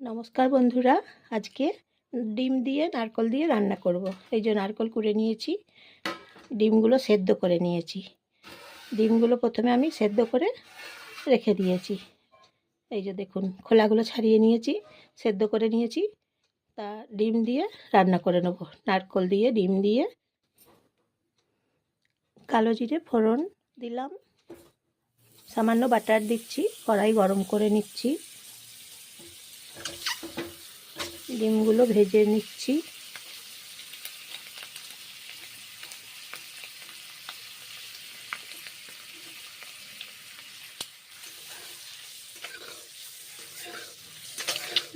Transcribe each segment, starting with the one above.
নমস্কার বন্ধুরা, আজকে ডিম দিয়ে নারকল দিয়ে রান্না করব। এই যে নারকল কুড়ে নিয়েছি, ডিমগুলো সেদ্ধ করে নিয়েছি। ডিমগুলো প্রথমে আমি সেদ্ধ করে রেখে দিয়েছি। এই যে দেখুন, খোলাগুলো ছাড়িয়ে নিয়েছি, সেদ্ধ করে নিয়েছি। তা ডিম দিয়ে রান্না করে নেব। নারকল দিয়ে, ডিম দিয়ে কালো জিরে ফোড়ন দিলাম। সামান্য বাটার দিচ্ছি, কড়াই গরম করে নিচ্ছি। ডিমগুলো ভেজে নিচ্ছি।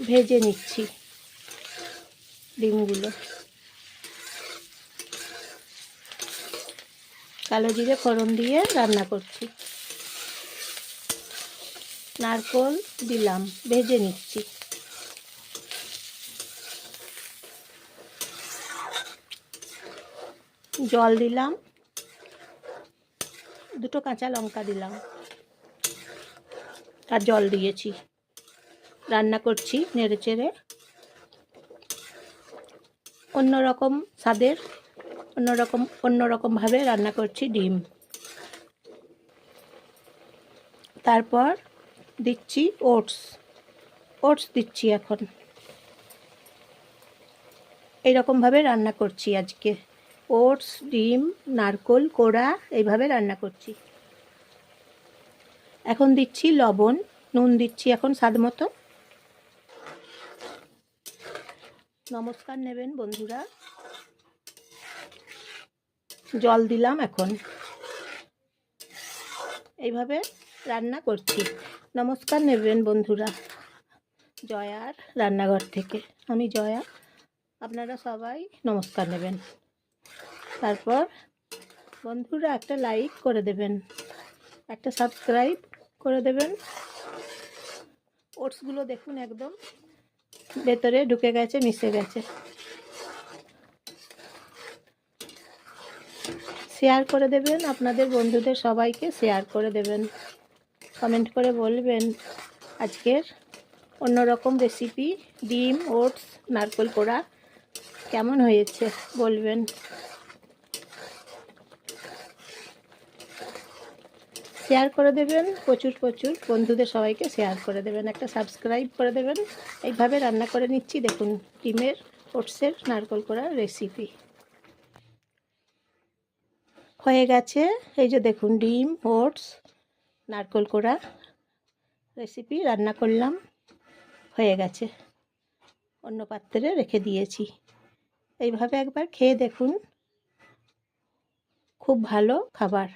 ভেজে নিচ্ছি ডিমগুলো। কালো জিরে ফোড়ন দিয়ে রান্না করছি। নারকল দিলাম, ভেজে নিচ্ছি। জল দিলাম। দুটো কাঁচা লঙ্কা দিলাম। আর জল দিয়েছি। রান্না করছি নেড়ে চেড়ে অন্যরকম স্বাদের, অন্যরকম, অন্যরকমভাবে রান্না করছি ডিম। তারপর দিচ্ছি ওটস। ওটস দিচ্ছি এখন। এইরকমভাবে রান্না করছি আজকে। ওটস, ডিম, নারকোল, কোড়া এইভাবে রান্না করছি। এখন দিচ্ছি লবণ, নুন দিচ্ছি এখন স্বাদ মতো। নমস্কার নেবেন বন্ধুরা। জল দিলাম এখন। এইভাবে রান্না করছি। নমস্কার নেবেন বন্ধুরা। জয়ার রান্নাঘর থেকে। আমি জয়া। আপনারা সবাই নমস্কার নেবেন। তারপর বন্ধুরা একটা লাইক করে দেবেন, একটা সাবস্ক্রাইব করে দেবেন। ওটসগুলো দেখুন একদম ভেতরে ঢুকে গেছে, মিশে গেছে। শেয়ার করে দেবেন, আপনাদের বন্ধুদের সবাইকে শেয়ার করে দেবেন। কমেন্ট করে বলবেন আজকের অন্যরকম রেসিপি ডিম ওটস নারকেল পোড়া কেমন হয়েছে, বলবেন। শেয়ার করে দেবেন, প্রচুর প্রচুর বন্ধুদের সবাইকে শেয়ার করে দেবেন, একটা সাবস্ক্রাইব করে দেবেন। এইভাবে রান্না করে নিচ্ছি, দেখুন, ডিমের, ওটসের নারকল করার রেসিপি হয়ে গেছে, এই যে দেখুন, ডিম, ওটস, নারকল করা রেসিপি রান্না করলাম, হয়ে গেছে। অন্য পাত্রে রেখে দিয়েছি। এইভাবে একবার খেয়ে দেখুন, খুব ভালো খাবার।